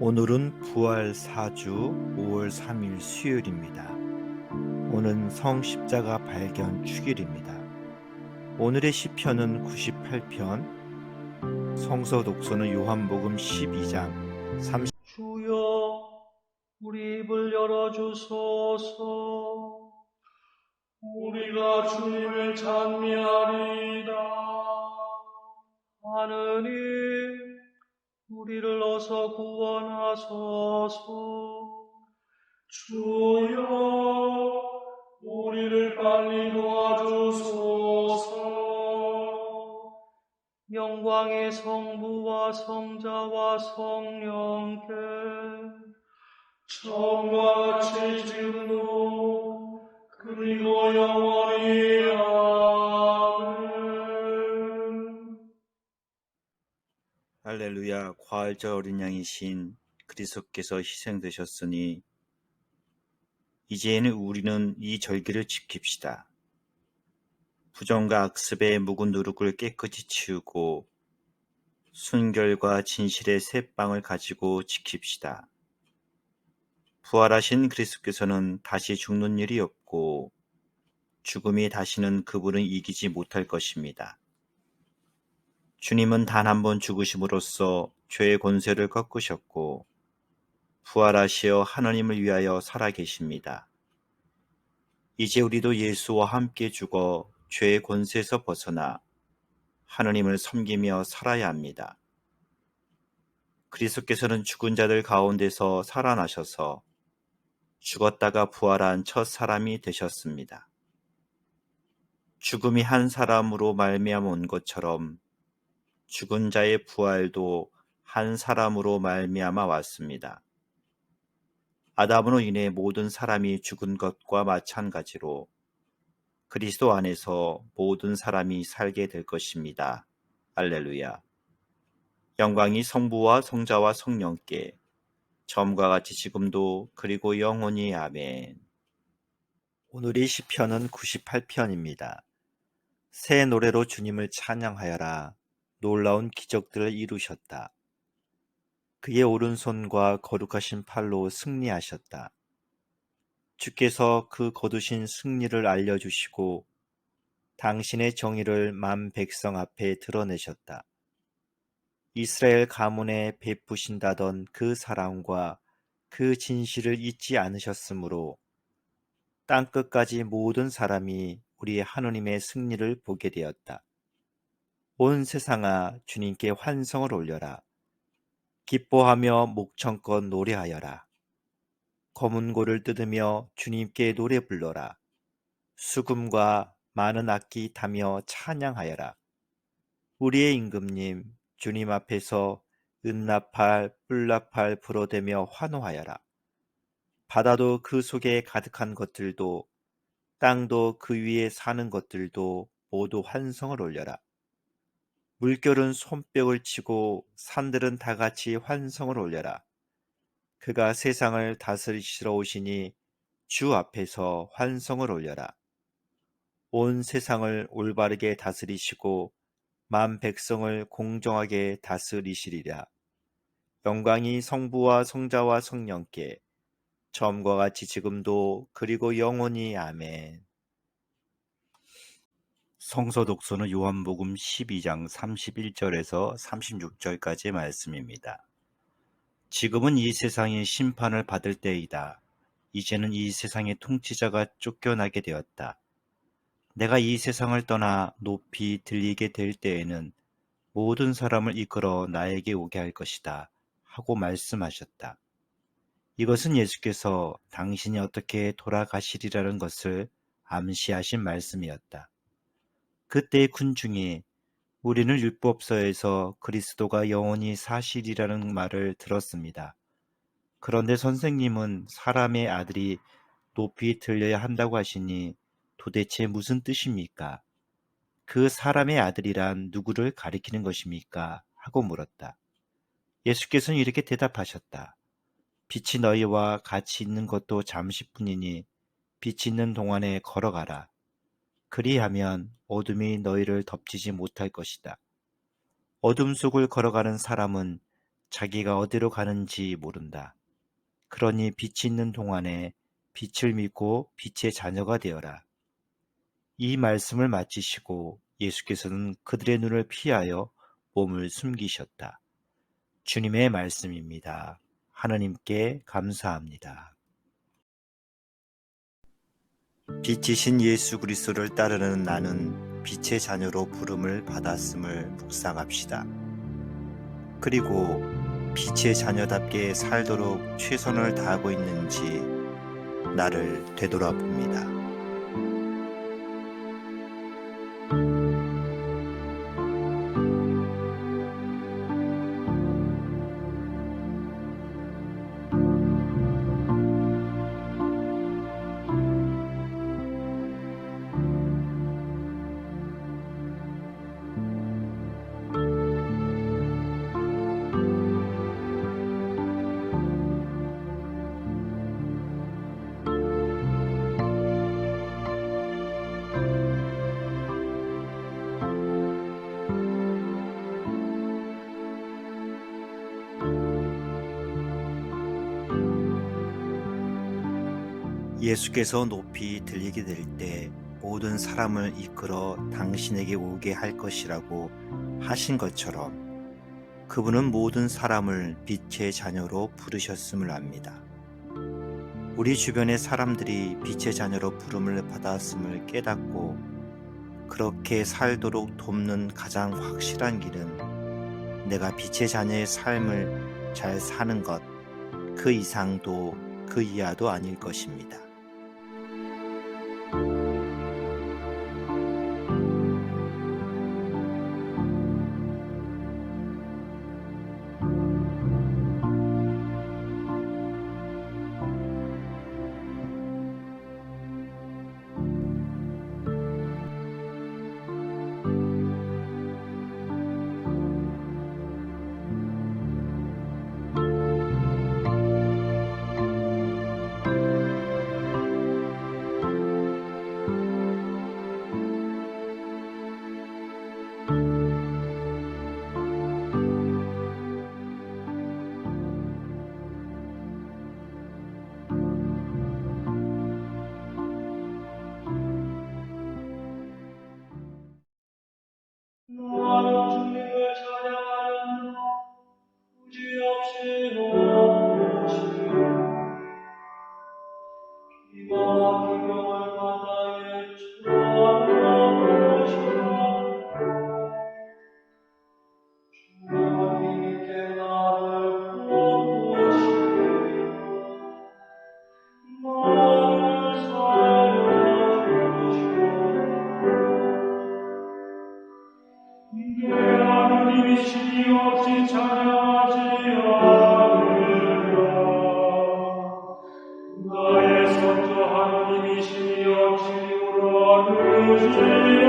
오늘은 부활 4주 5월 3일 수요일입니다. 오늘 성십자가 발견 축일입니다. 오늘의 시편은 98편, 성서 독서는 요한복음 12장 30 주여 우리 입을 열어 주소서 우리가 주님을 찬미하리이다 하느님 우리를 어서 구원하소서. 주여 우리를 빨리 도와주소서. 영광의 성부와 성자와 성령께 처음과 지금도 그리고 영원 할렐루야 과할절 어린 양이신 그리스도께서 희생되셨으니 이제는 우리는 이 절기를 지킵시다. 부정과 악습의 묵은 누룩을 깨끗이 치우고 순결과 진실의 새 빵을 가지고 지킵시다. 부활하신 그리스도께서는 다시 죽는 일이 없고 죽음이 다시는 그분을 이기지 못할 것입니다. 주님은 단 한 번 죽으심으로써 죄의 권세를 꺾으셨고 부활하시어 하나님을 위하여 살아계십니다. 이제 우리도 예수와 함께 죽어 죄의 권세에서 벗어나 하나님을 섬기며 살아야 합니다. 그리스도께서는 죽은 자들 가운데서 살아나셔서 죽었다가 부활한 첫 사람이 되셨습니다. 죽음이 한 사람으로 말미암아 온 것처럼 죽은 자의 부활도 한 사람으로 말미암아 왔습니다. 아담으로 인해 모든 사람이 죽은 것과 마찬가지로 그리스도 안에서 모든 사람이 살게 될 것입니다. 알렐루야. 영광이 성부와 성자와 성령께 처음과 같이 지금도 그리고 영원히 아멘. 오늘의 시편은 98편입니다. 새 노래로 주님을 찬양하여라. 놀라운 기적들을 이루셨다. 그의 오른손과 거룩하신 팔로 승리하셨다. 주께서 그 거두신 승리를 알려주시고 당신의 정의를 만 백성 앞에 드러내셨다. 이스라엘 가문에 베푸신다던 그 사랑과 그 진실을 잊지 않으셨으므로 땅끝까지 모든 사람이 우리 하느님의 승리를 보게 되었다. 온 세상아 주님께 환성을 올려라. 기뻐하며 목청껏 노래하여라. 검은 고를 뜯으며 주님께 노래 불러라. 수금과 많은 악기 타며 찬양하여라. 우리의 임금님 주님 앞에서 은나팔, 뿔나팔 불어대며 환호하여라. 바다도 그 속에 가득한 것들도 땅도 그 위에 사는 것들도 모두 환성을 올려라. 물결은 손뼉을 치고 산들은 다 같이 환성을 올려라. 그가 세상을 다스리시러 오시니 주 앞에서 환성을 올려라. 온 세상을 올바르게 다스리시고 만 백성을 공정하게 다스리시리라. 영광이 성부와 성자와 성령께 처음과 같이 지금도 그리고 영원히 아멘. 성서 독서는 요한복음 12장 31절에서 36절까지의 말씀입니다. 지금은 이 세상이 심판을 받을 때이다. 이제는 이 세상의 통치자가 쫓겨나게 되었다. 내가 이 세상을 떠나 높이 들리게 될 때에는 모든 사람을 이끌어 나에게 오게 할 것이다. 하고 말씀하셨다. 이것은 예수께서 당신이 어떻게 돌아가시리라는 것을 암시하신 말씀이었다. 그때의 군중이 우리는 율법서에서 그리스도가 영원히 사실이라는 말을 들었습니다. 그런데 선생님은 사람의 아들이 높이 들려야 한다고 하시니 도대체 무슨 뜻입니까? 그 사람의 아들이란 누구를 가리키는 것입니까? 하고 물었다. 예수께서는 이렇게 대답하셨다. 빛이 너희와 같이 있는 것도 잠시뿐이니 빛이 있는 동안에 걸어가라. 그리하면 어둠이 너희를 덮치지 못할 것이다. 어둠 속을 걸어가는 사람은 자기가 어디로 가는지 모른다. 그러니 빛이 있는 동안에 빛을 믿고 빛의 자녀가 되어라. 이 말씀을 마치시고 예수께서는 그들의 눈을 피하여 몸을 숨기셨다. 주님의 말씀입니다. 하나님께 감사합니다. 빛이신 예수 그리스도를 따르는 나는 빛의 자녀로 부름을 받았음을 묵상합시다. 그리고 빛의 자녀답게 살도록 최선을 다하고 있는지 나를 되돌아봅니다. 예수께서 높이 들리게 될 때 모든 사람을 이끌어 당신에게 오게 할 것이라고 하신 것처럼 그분은 모든 사람을 빛의 자녀로 부르셨음을 압니다. 우리 주변의 사람들이 빛의 자녀로 부름을 받았음을 깨닫고 그렇게 살도록 돕는 가장 확실한 길은 내가 빛의 자녀의 삶을 잘 사는 것, 그 이상도 그 이하도 아닐 것입니다. Jose.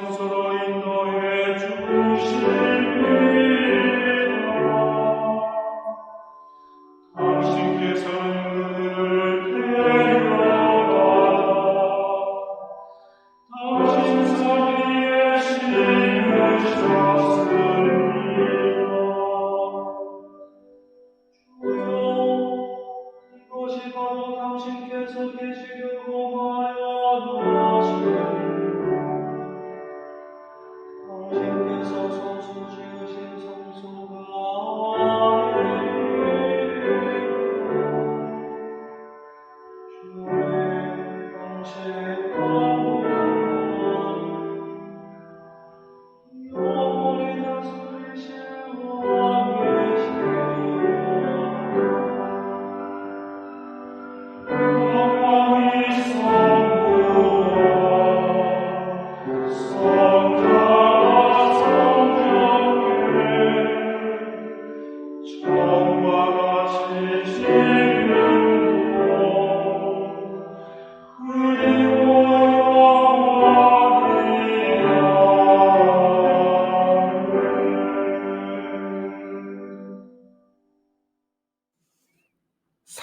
Deus,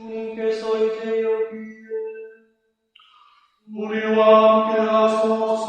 tunque solte Deo pie, unio amque ascos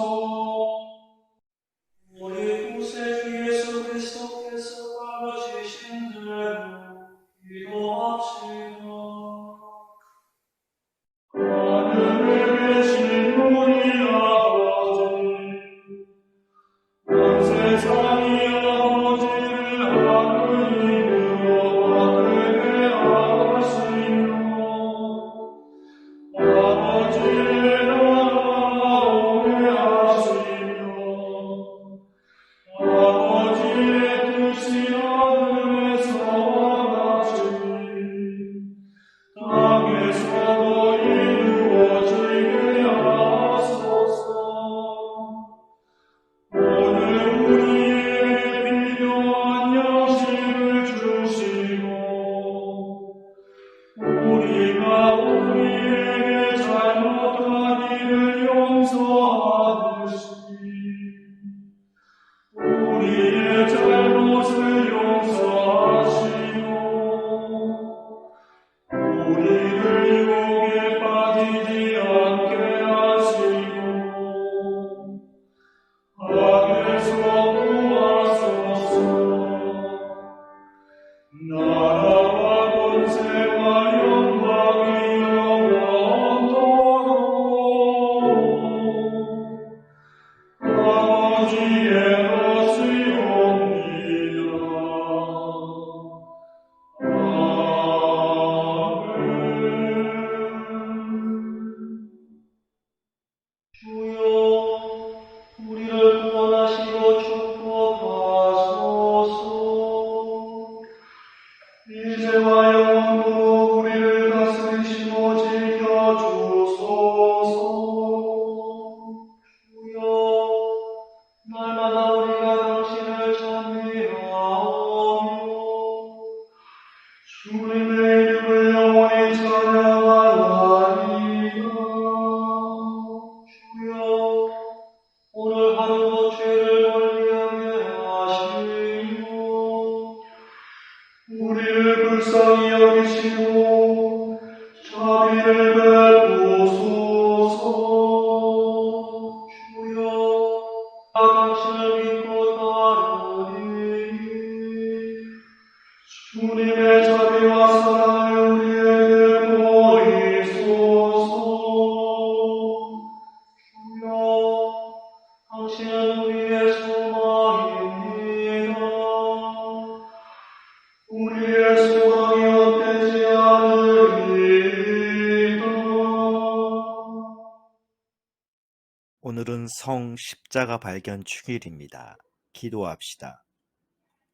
오늘은 성 십자가 발견 축일입니다. 기도합시다.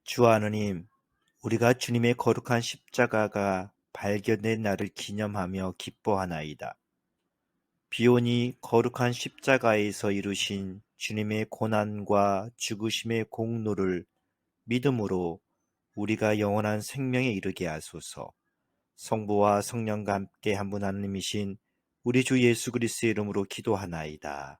주 하느님, 우리가 주님의 거룩한 십자가가 발견된 날을 기념하며 기뻐하나이다. 비오니 거룩한 십자가에서 이루신 주님의 고난과 죽으심의 공로를 믿음으로 우리가 영원한 생명에 이르게 하소서. 성부와 성령과 함께 한 분 하나님이신 우리 주 예수 그리스도의 이름으로 기도하나이다.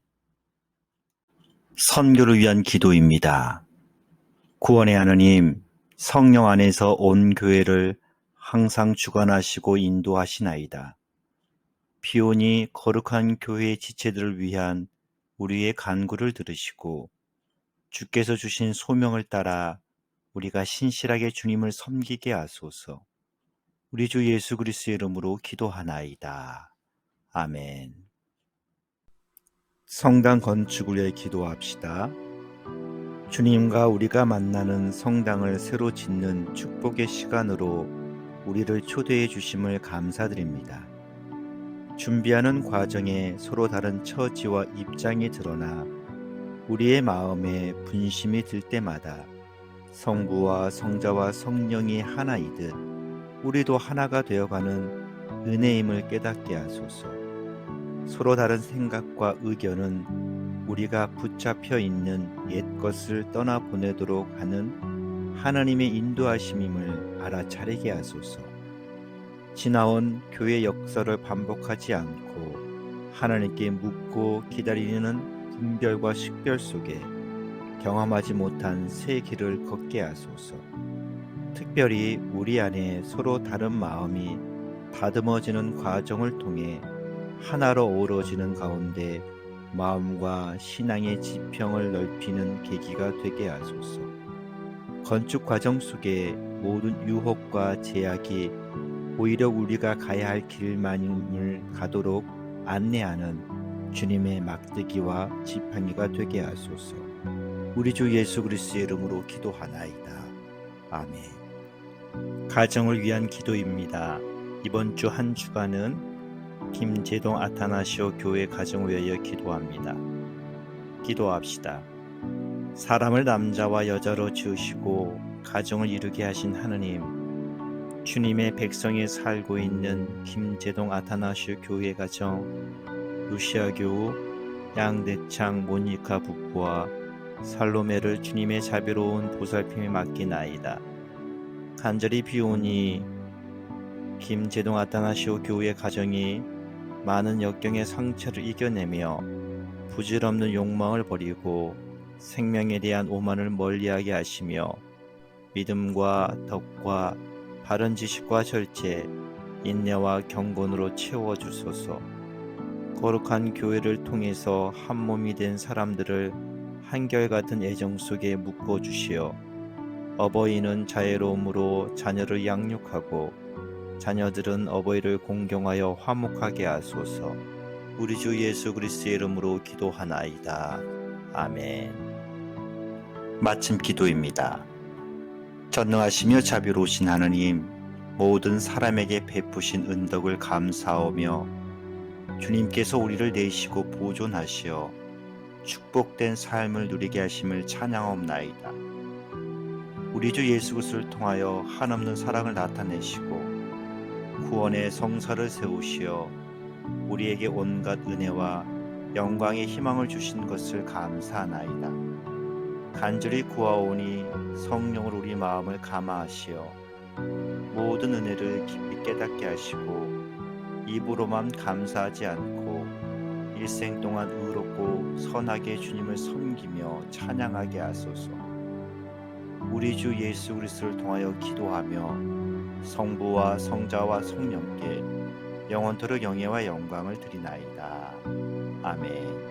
선교를 위한 기도입니다. 구원의 하느님, 성령 안에서 온 교회를 항상 주관하시고 인도하시나이다. 비오니 거룩한 교회의 지체들을 위한 우리의 간구를 들으시고 주께서 주신 소명을 따라 우리가 신실하게 주님을 섬기게 하소서. 우리 주 예수 그리스도의 이름으로 기도하나이다. 아멘. 성당 건축을 위해 기도합시다. 주님과 우리가 만나는 성당을 새로 짓는 축복의 시간으로 우리를 초대해 주심을 감사드립니다. 준비하는 과정에 서로 다른 처지와 입장이 드러나 우리의 마음에 분심이 들 때마다 성부와 성자와 성령이 하나이듯 우리도 하나가 되어가는 은혜임을 깨닫게 하소서. 서로 다른 생각과 의견은 우리가 붙잡혀 있는 옛 것을 떠나 보내도록 하는 하나님의 인도하심임을 알아차리게 하소서. 지나온 교회 역사를 반복하지 않고 하나님께 묻고 기다리는 분별과 식별 속에 경험하지 못한 새 길을 걷게 하소서. 특별히 우리 안에 서로 다른 마음이 다듬어지는 과정을 통해 하나로 어우러지는 가운데 마음과 신앙의 지평을 넓히는 계기가 되게 하소서. 건축 과정 속에 모든 유혹과 제약이 오히려 우리가 가야 할 길만을 가도록 안내하는 주님의 막대기와 지팡이가 되게 하소서. 우리 주 예수 그리스도의 이름으로 기도하나이다. 아멘. 가정을 위한 기도입니다. 이번 주 한 주간은 김재동 아타나시오 교회 가정을 위하여 기도합니다. 기도합시다. 사람을 남자와 여자로 지으시고 가정을 이루게 하신 하느님, 주님의 백성이 살고 있는 김재동 아타나시오 교회 가정, 루시아 교우, 양대창 모니카 부부와 살로메를 주님의 자비로운 보살핌에 맡기나이다. 간절히 비오니 김재동 아타나시오 교우의 가정이 많은 역경의 상처를 이겨내며 부질없는 욕망을 버리고 생명에 대한 오만을 멀리하게 하시며 믿음과 덕과 바른 지식과 절제, 인내와 경건으로 채워 주소서. 거룩한 교회를 통해서 한 몸이 된 사람들을 한결같은 애정 속에 묶어 주시어 어버이는 자애로움으로 자녀를 양육하고 자녀들은 어버이를 공경하여 화목하게 하소서. 우리 주 예수 그리스도의 이름으로 기도하나이다. 아멘. 마침 기도입니다. 전능하시며 자비로우신 하느님, 모든 사람에게 베푸신 은덕을 감사하며 주님께서 우리를 내시고 보존하시어 축복된 삶을 누리게 하심을 찬양하옵나이다. 우리 주 예수 그리스도를 통하여 한없는 사랑을 나타내시고 구원의 성사를 세우시어 우리에게 온갖 은혜와 영광의 희망을 주신 것을 감사하나이다. 간절히 구하오니 성령을 우리 마음을 감화하시어 모든 은혜를 깊이 깨닫게 하시고 입으로만 감사하지 않고 일생 동안 의롭고 선하게 주님을 섬기며 찬양하게 하소서. 우리 주 예수 그리스도를 통하여 기도하며 성부와 성자와 성령께 영원토록 영예와 영광을 드리나이다. 아멘.